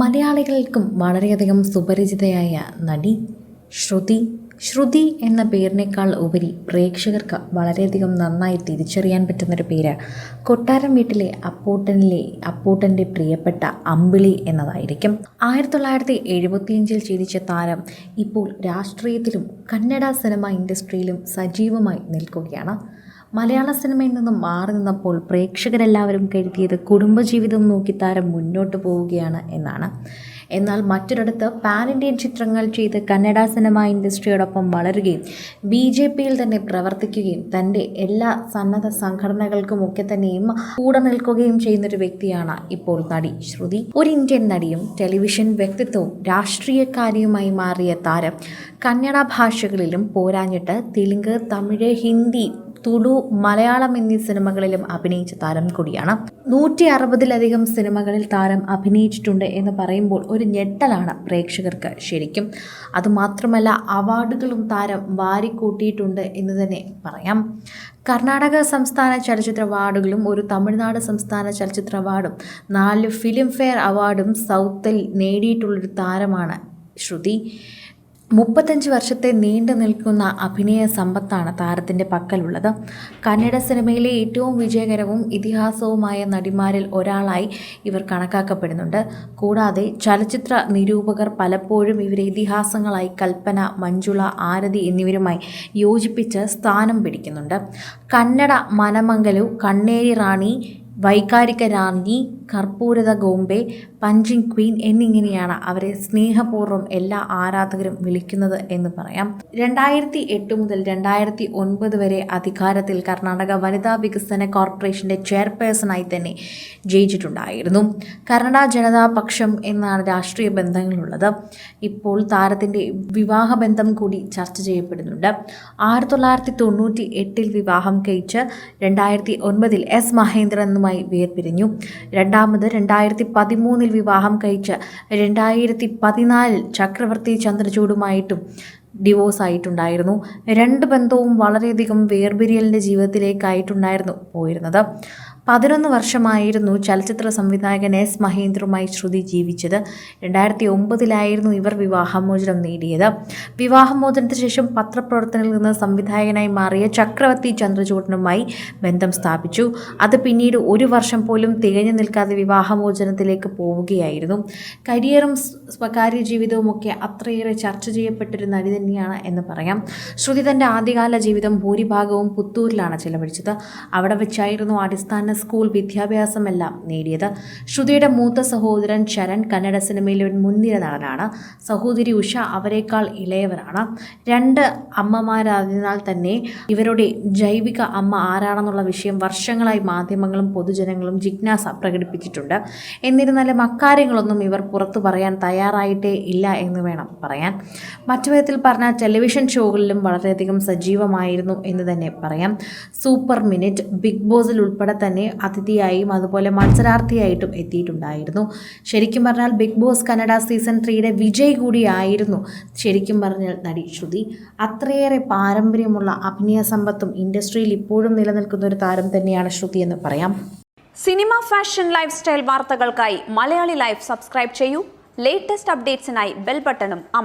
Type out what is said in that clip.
മലയാളികൾക്കും വളരെയധികം സുപരിചിതയായ നടി ശ്രുതി. ശ്രുതി എന്ന പേരിനേക്കാൾ ഉപരി പ്രേക്ഷകർക്ക് വളരെയധികം നന്നായി തിരിച്ചറിയാൻ പറ്റുന്നൊരു പേര്. കൊട്ടാരം വീട്ടിലെ അപ്പൂട്ടനിലെ അപ്പൂട്ടന്റെ പ്രിയപ്പെട്ട അമ്പിളി എന്നതായിരിക്കും. ആയിരത്തി തൊള്ളായിരത്തി എഴുപത്തിയഞ്ചിൽ ജീവിച്ച താരം ഇപ്പോൾ രാഷ്ട്രീയത്തിലും കന്നഡ സിനിമ ഇൻഡസ്ട്രിയിലും സജീവമായി നിൽക്കുകയാണ്. മലയാള സിനിമയിൽ നിന്നും മാറി നിന്നപ്പോൾ പ്രേക്ഷകരെല്ലാവരും കരുതിയത് കുടുംബജീവിതം നോക്കി താരം മുന്നോട്ട് പോവുകയാണ് എന്നാണ്. എന്നാൽ മറ്റൊരിടത്ത് പാൻ ഇന്ത്യൻ ചിത്രങ്ങൾ ചെയ്ത് കന്നഡ സിനിമ ഇൻഡസ്ട്രിയോടൊപ്പം വളരുകയും ബി ജെ പിയിൽ തന്നെ പ്രവർത്തിക്കുകയും തന്റെ എല്ലാ സന്നദ്ധ സംഘടനകൾക്കുമൊക്കെ തന്നെയും കൂടെ നിൽക്കുകയും ചെയ്യുന്നൊരു വ്യക്തിയാണ് ഇപ്പോൾ നടി ശ്രുതി. ഒരു ഇന്ത്യൻ നടിയും ടെലിവിഷൻ വ്യക്തിത്വവും രാഷ്ട്രീയക്കാരിയുമായി മാറിയ താരം കന്നഡ ഭാഷകളിലും പോരാഞ്ഞിട്ട് തെലുങ്ക് തമിഴ് ഹിന്ദി തുളു മലയാളം എന്നീ സിനിമകളിലും അഭിനയിച്ച താരം കൂടിയാണ്. നൂറ്റി അറുപതിലധികം സിനിമകളിൽ താരം അഭിനയിച്ചിട്ടുണ്ട് എന്ന് പറയുമ്പോൾ ഒരു ഞെട്ടലാണ് പ്രേക്ഷകർക്ക് ശരിക്കും. അതുമാത്രമല്ല അവാർഡുകളും താരം വാരിക്കൂട്ടിയിട്ടുണ്ട് എന്ന് തന്നെ പറയാം. കർണാടക സംസ്ഥാന ചലച്ചിത്ര അവാർഡുകളും ഒരു തമിഴ്നാട് സംസ്ഥാന ചലച്ചിത്ര അവാർഡും നാല് ഫിലിം ഫെയർ അവാർഡും സൗത്തിൽ നേടിയിട്ടുള്ളൊരു താരമാണ് ശ്രുതി. മുപ്പത്തഞ്ച് വർഷത്തെ നീണ്ടു നിൽക്കുന്ന അഭിനയ സമ്പത്താണ് താരത്തിന്റെ പക്കലുള്ളത്. കന്നഡ സിനിമയിലെ ഏറ്റവും വിജയകരവും ഇതിഹാസവുമായ നടിമാരിൽ ഒരാളായി ഇവർ കണക്കാക്കപ്പെടുന്നുണ്ട്. കൂടാതെ ചലച്ചിത്ര നിരൂപകർ പലപ്പോഴും ഇവരെ ഇതിഹാസങ്ങളായി കൽപ്പന മഞ്ജുള ആരതി എന്നിവരുമായി യോജിപ്പിച്ച് സ്ഥാനം പിടിക്കുന്നുണ്ട്. കന്നഡ മനമംഗലു കണ്ണേരി റാണി വൈകാരിക റാണി കർപ്പൂരത ഗോംബെ പഞ്ചിങ് ക്വീൻ എന്നിങ്ങനെയാണ് അവരെ സ്നേഹപൂർവം എല്ലാ ആരാധകരും വിളിക്കുന്നത് എന്ന് പറയാം. രണ്ടായിരത്തി എട്ട് മുതൽ രണ്ടായിരത്തി ഒൻപത് വരെ അധികാരത്തിൽ കർണാടക വനിതാ വികസന കോർപ്പറേഷന്റെ ചെയർപേഴ്സണായി തന്നെ ജയിച്ചിട്ടുണ്ടായിരുന്നു. കർണാടക ജനതാ പക്ഷം എന്നാണ് രാഷ്ട്രീയ ബന്ധങ്ങളുള്ളത്. ഇപ്പോൾ താരത്തിന്റെ വിവാഹബന്ധം കൂടി ചർച്ച ചെയ്യപ്പെടുന്നുണ്ട്. ആയിരത്തി തൊള്ളായിരത്തി തൊണ്ണൂറ്റി എട്ടിൽ വിവാഹം കഴിച്ച് രണ്ടായിരത്തി ഒൻപതിൽ എസ് മഹേന്ദ്രനുമായി വേർപിരിഞ്ഞു. രണ്ടാമത് രണ്ടായിരത്തി പതിമൂന്നിൽ വിവാഹം കഴിച്ച് രണ്ടായിരത്തി പതിനാലിൽ ചക്രവർത്തി ചന്ദ്രചൂഡുമായിട്ടും ഡിവോഴ്സ് ആയിട്ടുണ്ടായിരുന്നു. രണ്ട് ബന്ധവും വളരെയധികം വേർപിരിയലിന്റെ ജീവിതത്തിലേക്കായിട്ടുണ്ടായിരുന്നു പോയിരുന്നത്. പതിനൊന്ന് വർഷമായിരുന്നു ചലച്ചിത്ര സംവിധായകൻ എസ് മഹേന്ദ്രുമായി ശ്രുതി ജീവിച്ചത്. രണ്ടായിരത്തി ഒമ്പതിലായിരുന്നു ഇവർ വിവാഹമോചനം നേടിയത്. വിവാഹമോചനത്തിന് ശേഷം പത്രപ്രവർത്തനത്തിൽ നിന്ന് സംവിധായകനായി മാറിയ ചക്രവർത്തി ചന്ദ്രചൂഡനുമായി ബന്ധം സ്ഥാപിച്ചു. അത് പിന്നീട് ഒരു വർഷം പോലും തികഞ്ഞു നിൽക്കാതെ വിവാഹമോചനത്തിലേക്ക് പോവുകയായിരുന്നു. കരിയറും സ്വകാര്യ ജീവിതവും ഒക്കെ അത്രയേറെ ചർച്ച ചെയ്യപ്പെട്ടൊരു നടി തന്നെയാണ് എന്ന് പറയാം. ശ്രുതി തന്റെ ആദ്യകാല ജീവിതം ഭൂരിഭാഗവും പുത്തൂരിലാണ് ചെലവഴിച്ചത്. അവിടെ വെച്ചായിരുന്നു അടിസ്ഥാന സ്കൂൾ വിദ്യാഭ്യാസമെല്ലാം നേടിയത്. ശ്രുതിയുടെ മൂത്ത സഹോദരൻ ശരൺ കന്നഡ സിനിമയിലെ ഒരു മുൻനിര നടനാണ്. സഹോദരി ഉഷ അവരെക്കാൾ ഇളയവരാണ്. രണ്ട് അമ്മമാരായതിനാൽ തന്നെ ഇവരുടെ ജൈവിക അമ്മ ആരാണെന്നുള്ള വിഷയം വർഷങ്ങളായി മാധ്യമങ്ങളും പൊതുജനങ്ങളും ജിജ്ഞാസ പ്രകടിപ്പിച്ചിട്ടുണ്ട്. എന്നിരുന്നാലും അക്കാര്യങ്ങളൊന്നും ഇവർ പുറത്തു പറയാൻ തയ്യാറായിട്ടേ ഇല്ല എന്ന് വേണം പറയാൻ. മറ്റു വിധത്തിൽ പറഞ്ഞാൽ ടെലിവിഷൻ ഷോകളിലും വളരെയധികം സജീവമായിരുന്നു എന്ന് തന്നെ പറയാം. സൂപ്പർ മിനിറ്റ് ബിഗ് ബോസിൽ ഉൾപ്പെടെ തന്നെ അതിഥിയായും അതുപോലെ മത്സരാർത്ഥിയായിട്ടും എത്തിയിട്ടുണ്ടായിരുന്നു. ശരിക്കും പറഞ്ഞാൽ ബിഗ് ബോസ് കന്നഡ സീസൺ ത്രീയുടെ വിജയ് കൂടിയായിരുന്നു ശരിക്കും പറഞ്ഞാൽ നടി ശ്രുതി. അത്രയേറെ പാരമ്പര്യമുള്ള അഭിനയ സമ്പത്തും ഇൻഡസ്ട്രിയിൽ ഇപ്പോഴും നിലനിൽക്കുന്ന ഒരു താരം തന്നെയാണ് ശ്രുതി എന്ന് പറയാം. സിനിമ ഫാഷൻ ലൈഫ് സ്റ്റൈൽ വാർത്തകൾക്കായി മലയാളി ലൈഫ് സബ്സ്ക്രൈബ് ചെയ്യൂ. ലേറ്റസ്റ്റ് അപ്ഡേറ്റ്സിനായി ബെൽ ബട്ടണും അമർ